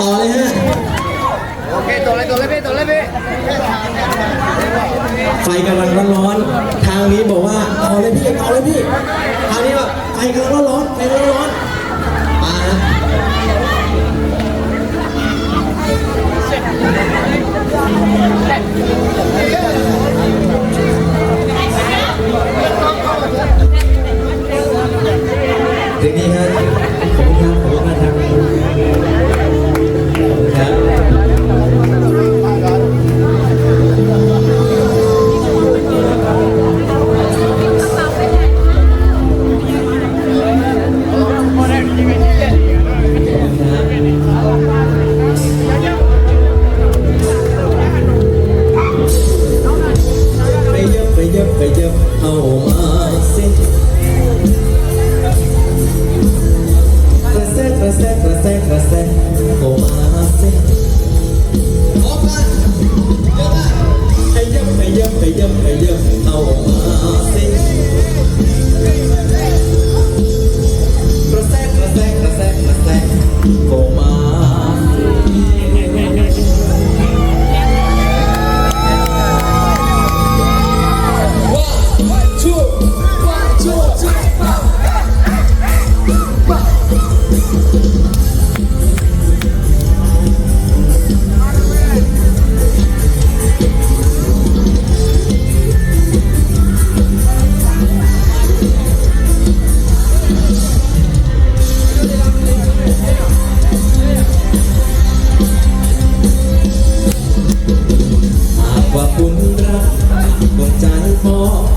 ต่อเลยฮะโอเคตัวเลยตัวเลยพี่ตัวเลยพี่ไฟกำลังร้อนๆทางนี้บอกว่าเอาเลยพี่เอาเลยพี่ทางนี้แบบไฟกำลังร้อนๆไฟกำลังร้อนมาฮะถึงนี้ สิกระแสกระแสกระแสกระแสเอกมาสิออกมาไปเยอะไปเยอะไปเยอะไปเยอะเอา ว